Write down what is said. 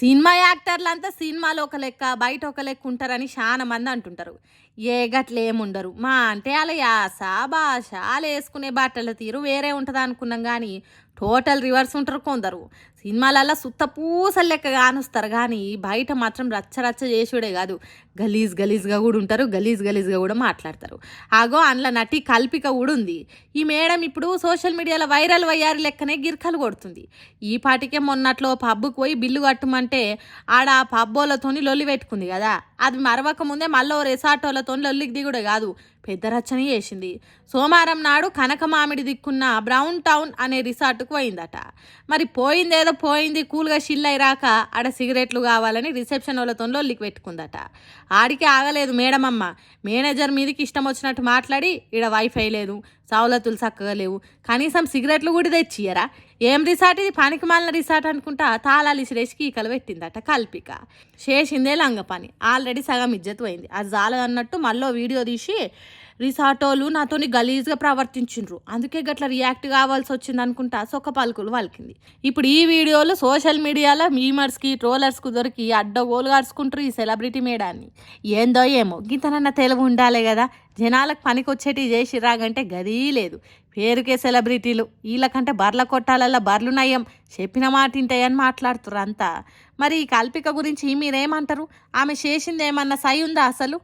Cinema యాక్టర్లంతా సినిమాలో ఒక లెక్క బయట ఒక లెక్క ఉంటారని చాలా మంది అంటుంటారు. ఏ గట్ల ఏముండరు మా అంటే వాళ్ళ యాస భాష వాళ్ళు వేసుకునే బట్టల తీరు వేరే ఉంటుంది అనుకున్నాం కానీ టోటల్ రివర్స్ ఉంటారు కొందరు. సినిమాలల్లో సుత్త పూసలు లెక్క కానుస్తారు కానీ బయట మాత్రం రచ్చ రచ్చ చేసుడే కాదు. గలీజ్ గలీజ్గా కూడా ఉంటారు గలీజ్ గలీజ్గా కూడా మాట్లాడతారు. ఆగో అందులో నటి కల్పిక కూడా ఉంది. ఈ మేడం ఇప్పుడు సోషల్ మీడియాలో వైరల్ వయ్యారు లెక్కనే గిర్కలు కొడుతుంది. ఈ పాటికే మొన్నట్లో పబ్బుకు పోయి బిల్లు కట్టమంటే ఆడ పబ్బోలతోని లొల్లి పెట్టుకుంది కదా. అది మరవక ముందే మళ్ళీ రెసార్టోలతో లొల్లికి దిగుడే కాదు పెద్ద రచ్చని చేసింది. సోమవారం నాడు కనకమామిడి దిక్కున్న బ్రౌన్ టౌన్ అనే రిసార్ట్కు పోయిందట మరి పోయిందేదో పోయింది కూల్గా షిల్ అయ్యాక ఆడ సిగరెట్లు కావాలని రిసెప్షన్ వాళ్ళతో లొల్లికి పెట్టుకుందట. ఆడికి ఆగలేదు మేడమమ్మ. మేనేజర్ మీదకి ఇష్టం వచ్చినట్టు మాట్లాడి ఈడ వైఫై లేదు సవలతులు చక్కగా లేవు. కనీసం సిగరెట్లు కూడా తెచ్చియరా ఏం రిసార్ట్ ఇది? పనికి మాలిన రిసార్ట్ అనుకుంటా తాళాలు ఇసిరేసి కీకలు పెట్టిందట కల్పిక. చేసిందే లంగ పని. ఆల్రెడీ సగం ఇజ్జత్ పోయింది. అది జాలదన్నట్టు మళ్ళీ వీడియో తీసి రిసార్టోలు నాతోని గలీజ్గా ప్రవర్తించిండ్రు. అందుకే గట్ల రియాక్ట్ కావాల్సి వచ్చింది అనుకుంటా. సొక్క పలుకులు వలికింది. ఇప్పుడు ఈ వీడియోలో సోషల్ మీడియాలో మీమర్స్కి ట్రోలర్స్కి దొరికి అడ్డగోలు గారుచుకుంటారు ఈ సెలబ్రిటీ మేడాన్ని. ఏందో ఏమో. గింతనన్న తెలుగు ఉండాలి కదా జనాలకు పనికొచ్చేటి చేసి రాగంటే గదీ లేదు. పేరుకే సెలబ్రిటీలు. వీళ్ళకంటే బర్ల కొట్టాలల్లా బర్లు నయం చెప్పిన మాట ఇంటాయని మాట్లాడుతున్నారు అంతా. మరి ఈ కల్పిక గురించి మీరేమంటారు? ఆమె చేసింది ఏమన్నా సై ఉందా అసలు?